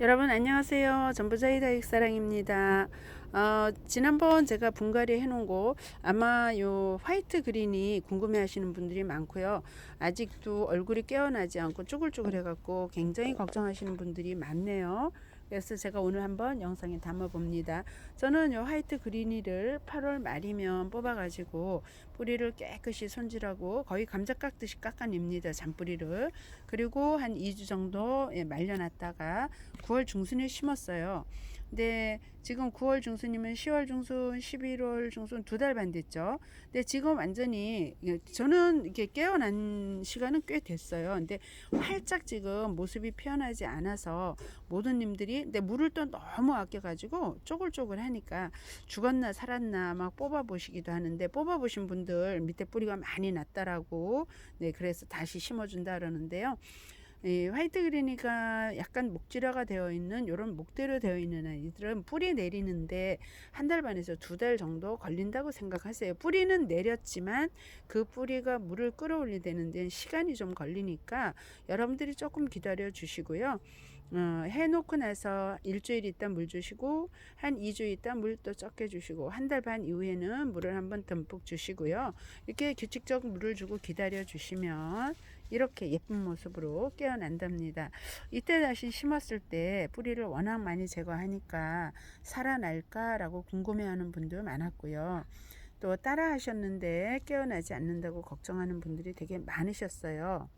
여러분 안녕하세요. 전부자의 다육사랑입니다. 어, 지난번 제가 분갈이 해놓은 거 아마 요 화이트 그린이 궁금해 하시는 분들이 많고요. 아직도 얼굴이 깨어나지 않고 쭈글쭈글 해갖고 굉장히 걱정하시는 분들이 많네요. 그래서 제가 오늘 한번 영상에 담아 봅니다. 저는 요 화이트 그린이를 8월 말이면 뽑아 가지고 뿌리를 깨끗이 손질하고 거의 감자 깎듯이 깎아냅니다. 잔뿌리를. 그리고 한 2주 정도 예, 말려 놨다가 9월 중순에 심었어요. 근데 지금 9월 중순이면 10월 중순, 11월 중순 두 달 반 됐죠. 근데 지금 완전히 예, 저는 이렇게 깨어난 시간은 꽤 됐어요. 근데 활짝 지금 모습이 피어나지 않아서 모든 님들이 근데 물을 또 너무 아껴 가지고 쪼글쪼글 하니까 죽었나 살았나 막 뽑아 보시기도 하는데 뽑아 보신 분들 밑에 뿌리가 많이 났다라고 네 그래서 다시 심어 준다 그러는데요. 이 화이트 그리니가 약간 목질화가 되어 있는 이런 목대로 되어 있는 아이들은 뿌리 내리는데 한 달 반에서 두 달 정도 걸린다고 생각하세요. 뿌리는 내렸지만 그 뿌리가 물을 끌어올리는 데는 시간이 좀 걸리니까 여러분들이 조금 기다려 주시고요. 어, 해놓고 나서 일주일 있다 물 주시고 한 2주 있다 물 또 적게 주시고 한 달 반 이후에는 물을 한번 듬뿍 주시고요. 이렇게 규칙적 물을 주고 기다려 주시면 이렇게 예쁜 모습으로 깨어난답니다. 이때 다시 심었을 때 뿌리를 워낙 많이 제거하니까 살아날까라고 궁금해하는 분도 많았고요. 또 따라 하셨는데 깨어나지 않는다고 걱정하는 분들이 되게 많으셨어요.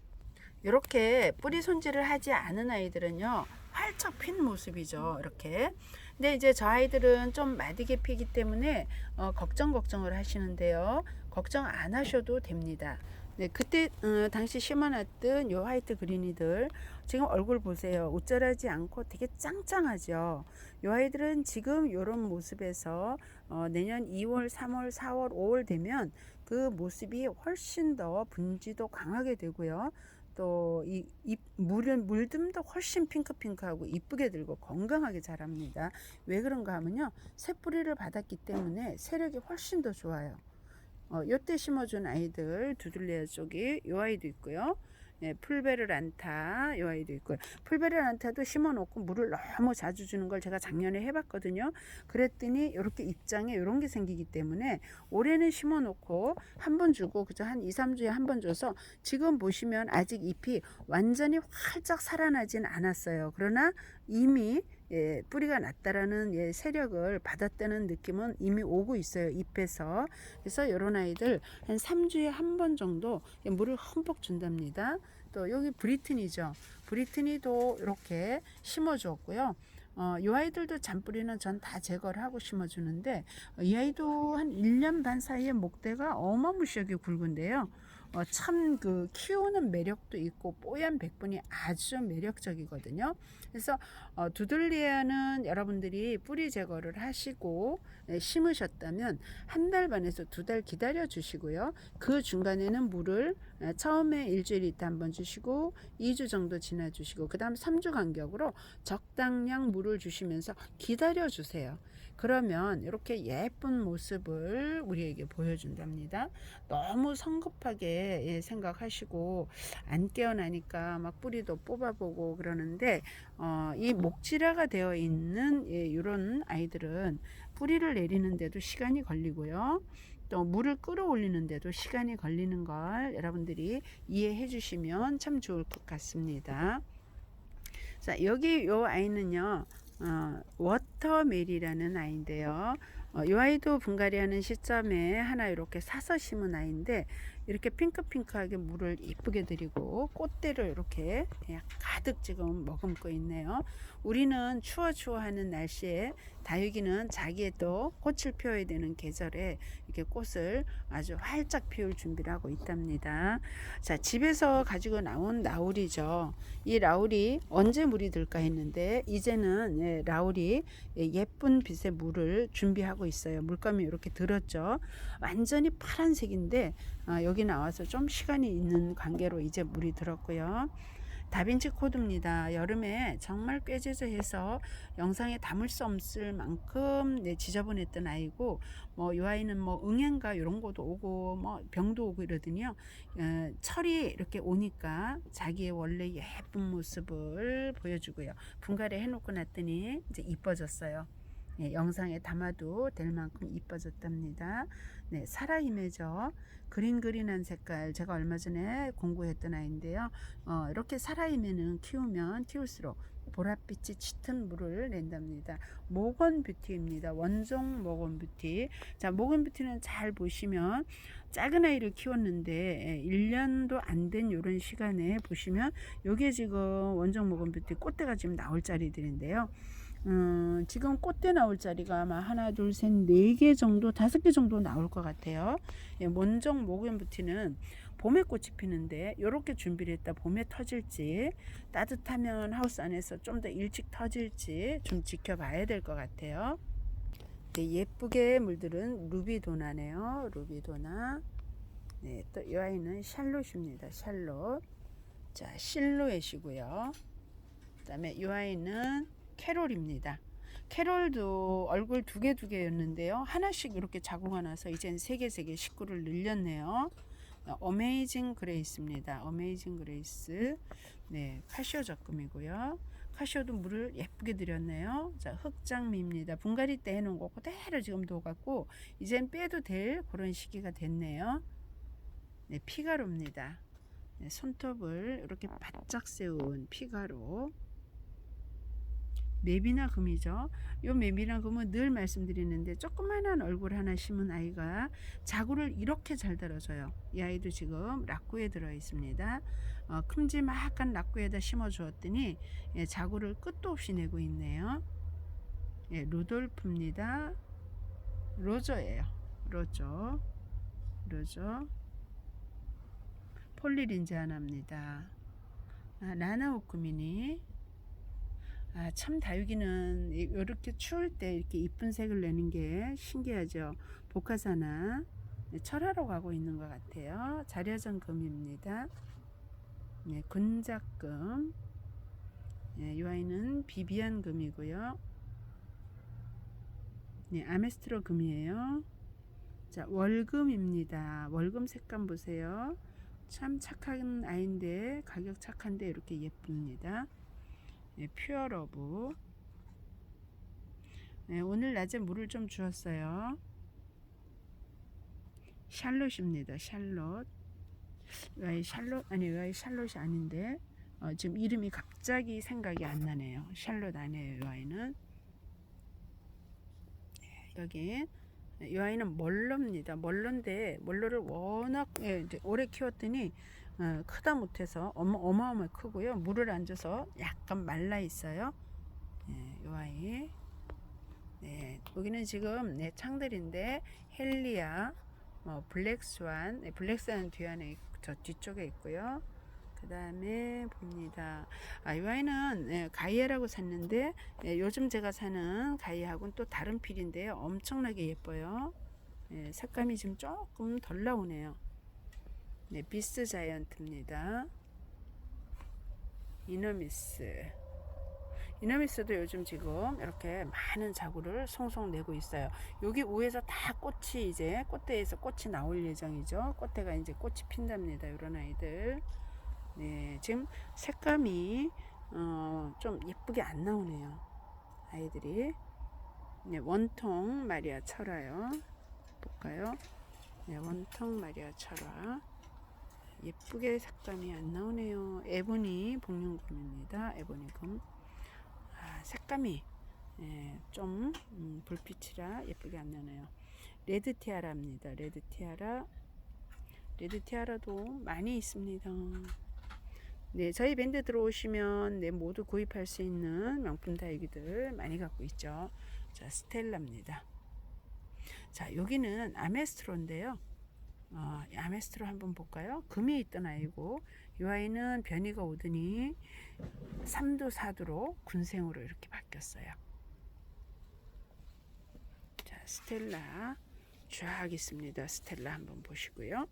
이렇게 뿌리 손질을 하지 않은 아이들은요 활짝 핀 모습이죠 이렇게 근데 이제 저 아이들은 좀 마디게 피기 때문에 어, 걱정 걱정을 하시는데요 걱정 안 하셔도 됩니다 네, 그때 어, 당시 심어놨던 요 화이트 그린이들 지금 얼굴 보세요. 우쭐하지 않고 되게 짱짱하죠. 요 아이들은 지금 요런 모습에서 어, 내년 2월, 3월, 4월, 5월 되면 그 모습이 훨씬 더 분지도 강하게 되고요. 또이 물을 물듬도 훨씬 핑크핑크하고 이쁘게 들고 건강하게 자랍니다. 왜 그런가 하면요. 새 뿌리를 받았기 때문에 세력이 훨씬 더 좋아요. 어, 요때 심어준 아이들 두들레아 쪽이 요 아이도 있고요. 예, 풀베르 란타 요 아이도 있고요. 풀베르 란타도 심어놓고 물을 너무 자주 주는 걸 제가 작년에 해봤거든요. 그랬더니 이렇게 입장에 이런 게 생기기 때문에 올해는 심어놓고 한 번 주고 그저 한 2, 3주에 한 번 줘서 지금 보시면 아직 잎이 완전히 활짝 살아나진 않았어요. 그러나 이미 예, 뿌리가 났다라는 예, 세력을 받았다는 느낌은 이미 오고 있어요. 잎에서. 그래서 이런 아이들 한 3주에 한 번 정도 물을 흠뻑 준답니다. 또 여기 브리튼이죠. 브리튼이도 이렇게 심어 주었고요. 어, 이 아이들도 잔뿌리는 전 다 제거를 하고 심어주는데 이 아이도 한 1년 반 사이에 목대가 어마무시하게 굵은데요. 어, 참그 키우는 매력도 있고 뽀얀 백분이 아주 매력적이거든요. 그래서 어, 두들리아는 여러분들이 뿌리 제거를 하시고 네, 심으셨다면 한 달 반에서 두 달 기다려 주시고요. 그 중간에는 물을 에, 처음에 일주일 있다 한번 주시고 2주 정도 지나 주시고 그 다음 3주 간격으로 적당량 물을 주시면서 기다려 주세요. 그러면 이렇게 예쁜 모습을 우리에게 보여준답니다. 너무 성급하게 예, 생각하시고 안 깨어나니까 막 뿌리도 뽑아보고 그러는데 어, 이 목질화가 되어 있는 예, 이런 아이들은 뿌리를 내리는데도 시간이 걸리고요. 또 물을 끌어올리는데도 시간이 걸리는 걸 여러분들이 이해해 주시면 참 좋을 것 같습니다. 자, 여기 요 아이는요. 어, 워터멜이라는 아이인데요. 어, 이 아이도 분갈이 하는 시점에 하나 이렇게 사서 심은 아이인데 이렇게 핑크핑크하게 물을 이쁘게 드리고 꽃대를 이렇게 가득 지금 머금고 있네요. 우리는 추워 추워 하는 날씨에 다육이는 자기의 또 꽃을 피워야 되는 계절에 이렇게 꽃을 아주 활짝 피울 준비를 하고 있답니다. 자, 집에서 가지고 나온 라울이죠. 이 라울이 언제 물이 들까 했는데 이제는 예, 라울이 예쁜 빛의 물을 준비하고 있어요. 물감이 이렇게 들었죠. 완전히 파란색인데 아, 여기 나와서 좀 시간이 있는 관계로 이제 물이 들었고요. 다빈치 코드입니다. 여름에 정말 꾀죄죄해서 영상에 담을 수 없을 만큼 네, 지저분했던 아이고 뭐 이 아이는 뭐 응애인가 이런 것도 오고 뭐 병도 오고 이러더니요. 어, 철이 이렇게 오니까 자기의 원래 예쁜 모습을 보여주고요. 분갈이 해놓고 났더니 이제 이뻐졌어요. 예, 영상에 담아도 될 만큼 이뻐졌답니다. 네, 살아임해죠. 그린 그린한 색깔 제가 얼마 전에 공부했던 아이인데요. 어, 이렇게 살아임에는 키우면 키울수록 보랏빛이 짙은 물을 낸답니다. 모건 뷰티입니다. 원종 모건 뷰티. 자, 모건 뷰티는 잘 보시면 작은 아이를 키웠는데 1년도 안 된 이런 시간에 보시면 요게 지금 원종 모건 뷰티 꽃대가 지금 나올 자리들인데요. 음, 지금 꽃대 나올 자리가 아마 하나, 둘, 셋, 네 개 정도, 다섯 개 정도 나올 것 같아요. 예, 원종 모근부티는 봄에 꽃이 피는데 이렇게 준비를 했다 봄에 터질지 따뜻하면 하우스 안에서 좀 더 일찍 터질지 좀 지켜봐야 될 것 같아요. 네, 예쁘게 물들은 루비도나네요. 루비도나. 네, 또 이 아이는 샬롯입니다. 샬롯. 자, 실루엣이고요. 그다음에 이 아이는 캐롤입니다. 캐롤도 얼굴 두 개 두 개였는데요. 하나씩 이렇게 자국가 나서 이젠 세 개 세 개 식구를 늘렸네요. 어메이징 그레이스입니다. 어메이징 그레이스. 네, 카시오 적금이고요. 카시오도 물을 예쁘게 들였네요. 자, 흑장미입니다. 분갈이 때 해놓은 거 그대로 지금 녹았고 이젠 빼도 될 그런 시기가 됐네요. 네, 피가로입니다. 네, 손톱을 이렇게 바짝 세운 피가로. 맵이나 금이죠. 요 맵이나 금은 늘 말씀드리는데 조그만한 얼굴 하나 심은 아이가 자구를 이렇게 잘 들어줘요. 이 아이도 지금 락구에 들어 있습니다. 어, 큼지막한 락구에다 심어 주었더니 예, 자구를 끝도 없이 내고 있네요. 예, 루돌프입니다. 로저예요. 로저. 로저. 폴리린지 하나입니다. 아, 라나오크미니. 아, 참 다육이는 이렇게 추울 때 이렇게 이쁜 색을 내는 게 신기하죠. 복화사나 네, 철하러 가고 있는 것 같아요. 자려전 금입니다. 네, 군작금. 네, 이 아이는 비비안 금이고요. 네, 아메스트로 금이에요. 자, 월금입니다. 월금 색감 보세요. 참 착한 아이인데 가격 착한데 이렇게 예쁩니다. 네, 퓨어 러브. 네, 오늘 낮에 물을 좀 주었어요. 샬롯입니다. 샬롯. 왜 샬롯 아니 왜 샬롯이 아닌데 어, 지금 이름이 갑자기 생각이 안 나네요. 샬롯 아니에요. 이 아이는 네, 여기 이 아이는 멀러입니다. 멀러인데 멀러를 워낙 예, 오래 키웠더니 어, 크다 못해서 어마, 어마어마하게 크고요. 물을 안 줘서 약간 말라 있어요. 네, 이 아이. 네, 여기는 지금 네, 창들인데 헬리아, 어, 블랙스완, 네, 블랙스완 뒤안에 저 뒤쪽에 있고요. 그 다음에 봅니다. 아, 이 아이는 네, 가이아라고 샀는데 네, 요즘 제가 사는 가이아하고는 또 다른 필인데요. 엄청나게 예뻐요. 네, 색감이 지금 조금 덜 나오네요. 네, 비스 자이언트입니다. 이너미스. 이너미스도 요즘 지금 이렇게 많은 자구를 송송 내고 있어요. 여기 위에서 다 꽃이 이제 꽃대에서 꽃이 나올 예정이죠. 꽃대가 이제 꽃이 핀답니다. 이런 아이들. 네, 지금 색감이 어, 좀 예쁘게 안 나오네요. 아이들이. 네, 원통 마리아 철화요. 볼까요? 네, 원통 마리아 철화. 예쁘게 색감이 안 나오네요. 에보니 복륜금입니다. 에보니금. 아, 색감이 예, 좀 음, 불빛이라 예쁘게 안 나네요. 레드 티아라입니다. 레드 티아라. 레드 티아라도 많이 있습니다. 네, 저희 밴드 들어오시면 네, 모두 구입할 수 있는 명품 다육이들 많이 갖고 있죠. 자, 스텔라입니다. 자, 여기는 아메스트로인데요. 어, 아메스트로 한번 볼까요? 금이 있던 아이고 이 아이는 변이가 오더니 3도 4도로 군생으로 이렇게 바뀌었어요. 자 스텔라 쫙 있습니다. 스텔라 한번 보시고요.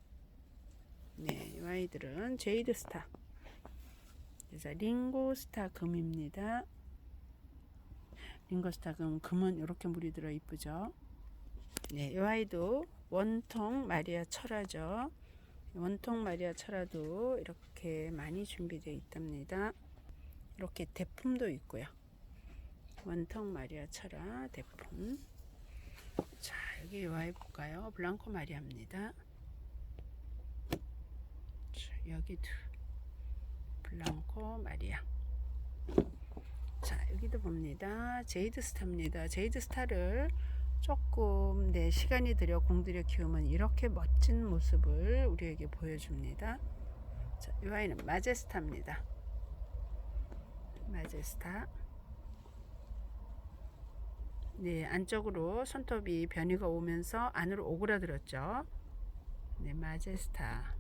네, 이 아이들은 제이드 스타. 그래서 링고 스타 금입니다. 링고 스타 금 금은 이렇게 물이 들어 이쁘죠. 네, 이 아이도 원통 마리아 철화죠. 원통 마리아 철화도 이렇게 많이 준비되어 있답니다. 이렇게 대품도 있고요. 원통 마리아 철화 대품. 자, 여기 요 아이 볼까요? 블랑코 마리아입니다. 자, 여기도 블랑코 마리아. 자, 여기도 봅니다. 제이드 스타입니다. 제이드 스타를 조금 내 시간이 들여 공들여 키우면 이렇게 멋진 모습을 우리에게 보여줍니다. 자, 이 아이는 마제스타입니다. 마제스타. 네, 안쪽으로 손톱이 변이가 오면서 안으로 오그라들었죠. 네, 마제스타.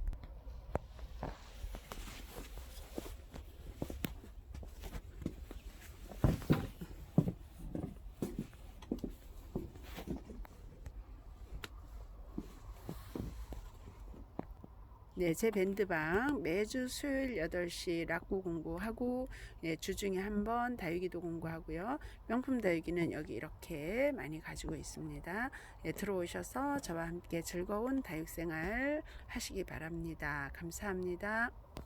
네, 제 밴드방 매주 수요일 8시 락구 공부하고 네, 주중에 한 번 다육이도 공부하고요. 명품 다육이는 여기 이렇게 많이 가지고 있습니다. 네, 들어오셔서 저와 함께 즐거운 다육 생활 하시기 바랍니다. 감사합니다.